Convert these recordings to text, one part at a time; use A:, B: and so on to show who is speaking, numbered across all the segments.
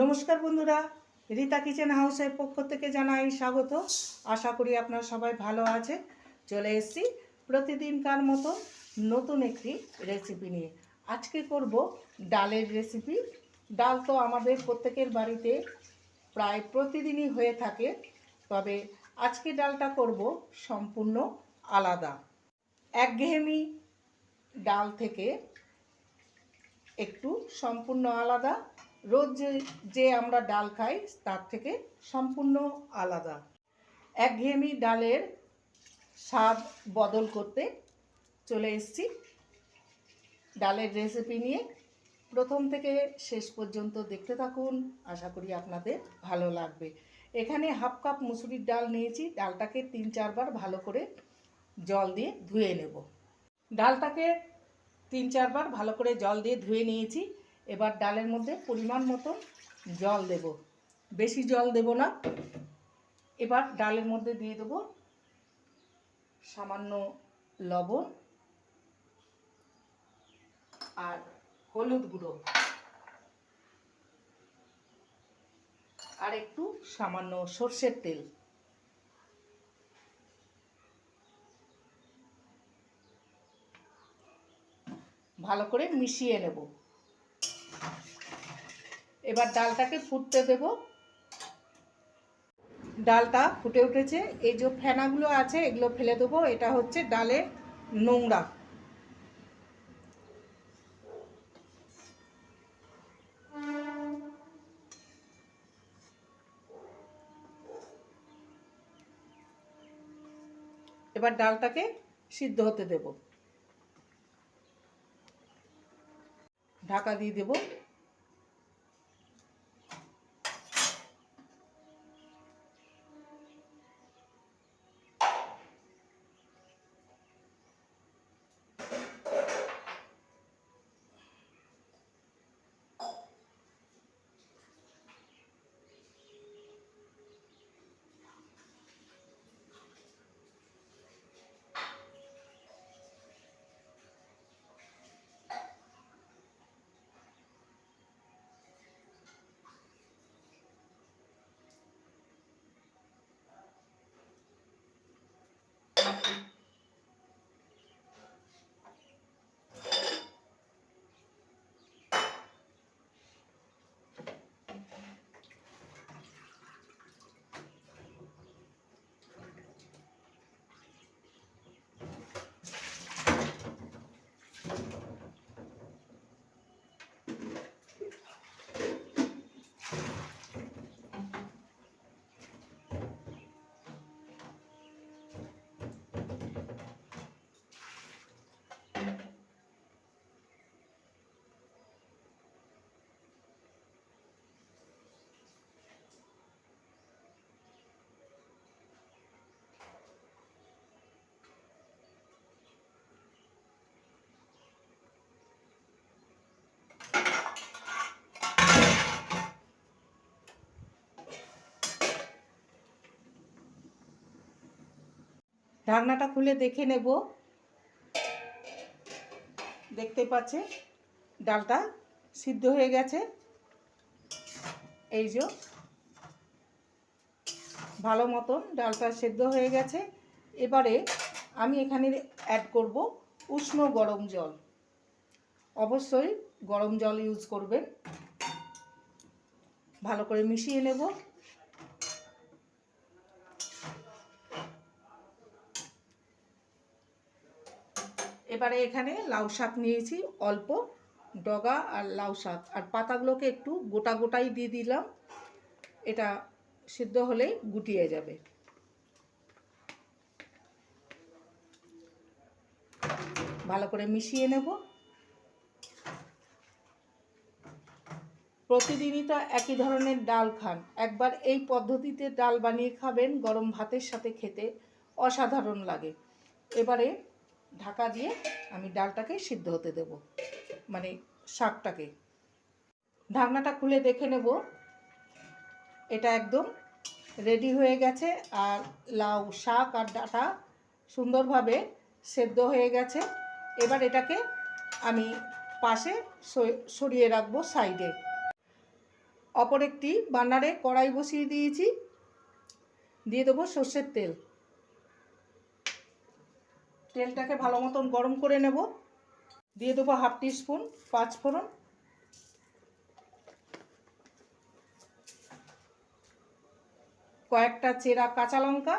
A: নমস্কার বন্ধুরা, রীতা কিচেন হাউসের পক্ষ থেকে জানাই স্বাগত। আশা করি আপনারা সবাই ভালো আছে চলে এসেছি প্রতিদিনকার মতো নতুন একটি রেসিপি নিয়ে। আজকে করব ডালের রেসিপি ডাল তো আমাদের প্রত্যেকের বাড়িতে প্রায় প্রতিদিনই হয়ে থাকে। তবে আজকে ডালটা করব সম্পূর্ণ আলাদা। একঘেয়েমি ডাল থেকে একটু সম্পূর্ণ আলাদা। রোজ যে যে আমরা ডাল খাই, তার থেকে সম্পূর্ণ আলাদা। একঘেয়েমি ডালের স্বাদ বদল করতে চলে এসেছি। ডালের রেসিপি নিয়ে প্রথম থেকে শেষ পর্যন্ত দেখতে থাকুন। আশা করি আপনাদের ভালো লাগবে। এখানে হাফ কাপ মুসুরির ডাল নিয়েছি। ডালটাকে তিন চারবার ভালো করে জল দিয়ে ধুয়ে নেব। ডালটাকে তিন চারবার ভালো করে জল দিয়ে ধুয়ে নিয়েছি। এবার ডালের মধ্যে পরিমাণ মতো জল দেব। বেশি জল দেব না। এবার ডালের মধ্যে দিয়ে দেব সামান্য লবণ আর হলুদ গুঁড়ো। আর একটু সামান্য সর্ষের তেল। ভালো করে মিশিয়ে নেব। এবার ডালটাকে ফুটতে দেব। ডালটা ফুটে উঠেছে। এই যে ফেনাগুলো আছে, এগুলো ফেলে দেবো। এটা হচ্ছে ডালের নোংরা। এবার ডালটাকে সিদ্ধ হতে দেব। ঢাকা দিয়ে দেবো। ঢাকনাটা খুলে দেখে নেব। দেখতে পাচ্ছে, ডালটা সিদ্ধ হয়ে গেছে। এই যে, ভালো মতন ডালটা সেদ্ধ হয়ে গেছে। এবারে আমি এখানে অ্যাড করব উষ্ণ গরম জল। অবশ্যই গরম জল ইউজ করবেন। ভালো করে মিশিয়ে নেব। এবারে এখানে লাউ শাক নিয়েছি, অল্প ডগা আর লাউ শাক। আর পাতাগুলোকে একটু গোটা গোটাই দিয়ে দিলাম। এটা সিদ্ধ হলেই গুটিয়ে যাবে। ভালো করে মিশিয়ে নেব। প্রতিদিনই তো একই ধরনের ডাল খান। একবার এই পদ্ধতিতে ডাল বানিয়ে খাবেন, গরম ভাতের সাথে খেতে অসাধারণ লাগে। এবারে ঢাকা দিয়ে আমি ডালটাকে সিদ্ধ হতে দেব। মানে শাকটাকে। ঢাকনাটা খুলে দেখে নেব। এটা একদম রেডি হয়ে গেছে আর লাউ শাক আর ডাটা সুন্দরভাবে সেদ্ধ হয়ে গেছে। এবার এটাকে আমি পাশে সরিয়ে রাখব সাইডে। অপর একটি বান্নারে কড়াই বসিয়ে দিয়েছি। দিয়ে দেবো সর্ষের তেল। তেলটাকে ভালো মতন গরম করে নেব। দিয়ে দেবো হাফ টিস্পুন পাঁচ ফোড়ন। কয়েকটা চেরা কাঁচা লঙ্কা।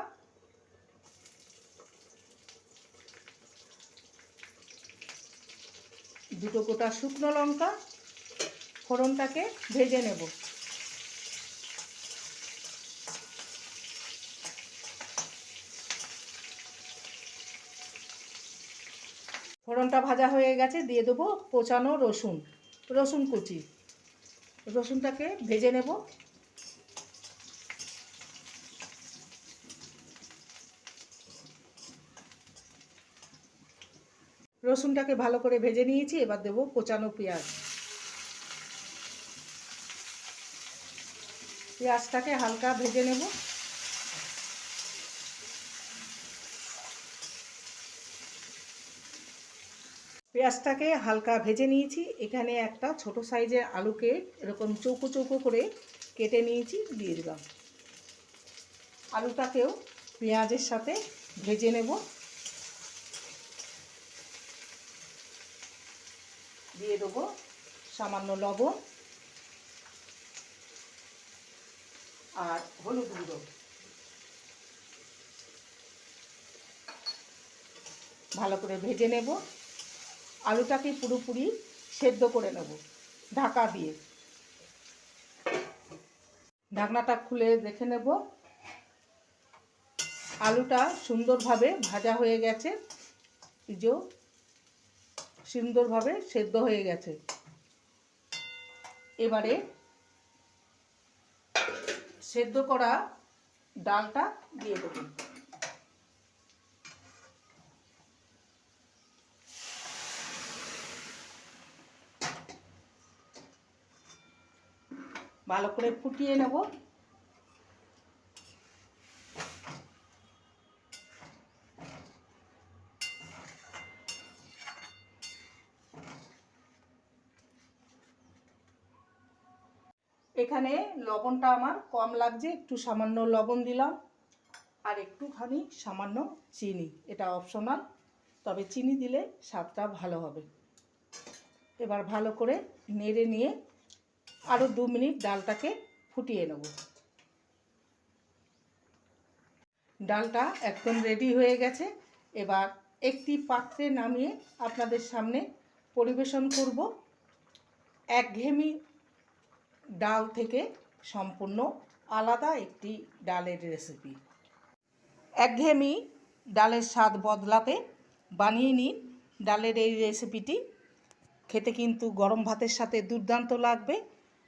A: দুটো গোটা শুকনো লঙ্কা। ফোড়নটাকে ভেজে নেব। ফোড়নটা ভাজা হয়ে গেছে, দিয়ে দেবো পচানো রসুন রসুন কুচি। রসুনটাকে ভেজে নেব। রসুনটাকে ভালো করে ভেজে নিয়েছি, এবার দেবো কোচানো পেঁয়াজ। পেঁয়াজটাকে হালকা ভেজে নেব। পেঁয়াজটাকে হালকা ভেজে নিয়েছি। এখানে একটা ছোট সাইজের আলুকে এরকম চৌকো চৌকো করে কেটে নিয়েছি, দিয়ে দিলাম। আলুটাকেও পেঁয়াজের সাথে ভেজে নেব। দিয়ে দেবো সামান্য লবণ আর হলুদ গুঁড়ো। ভালো করে ভেজে নেব। আলুটাকে পুরোপুরি সেদ্ধ করে নেব, ঢাকা দিয়ে। ঢাকনাটা খুলে দেখে নেব। আলুটা সুন্দরভাবে ভাজা হয়ে গেছে। যে সুন্দরভাবে সেদ্ধ হয়ে গেছে। এবারে সেদ্ধ করা ডালটা দিয়ে দেবো। ভালো করে ফুটিয়ে নেব। এখানে লবণটা আমার কম লাগছে, একটু সামান্য লবণ দিলাম। আর একটুখানি সামান্য চিনি, এটা অপশনাল তবে চিনি দিলে স্বাদটা ভালো হবে। এবার ভালো করে নেড়ে নিয়ে আরও দু মিনিট ডালটাকে ফুটিয়ে নেব। ডালটা একদম রেডি হয়ে গেছে। এবার একটি পাত্রে নামিয়ে আপনাদের সামনে পরিবেশন করব। একঘেয়েমি ডাল থেকে সম্পূর্ণ আলাদা একটি ডালের রেসিপি একঘেয়েমি ডালের স্বাদ বদলাতে বানিয়ে নিন ডালের এই রেসিপিটি খেতে কিন্তু গরম ভাতের সাথে দুর্দান্ত লাগবে।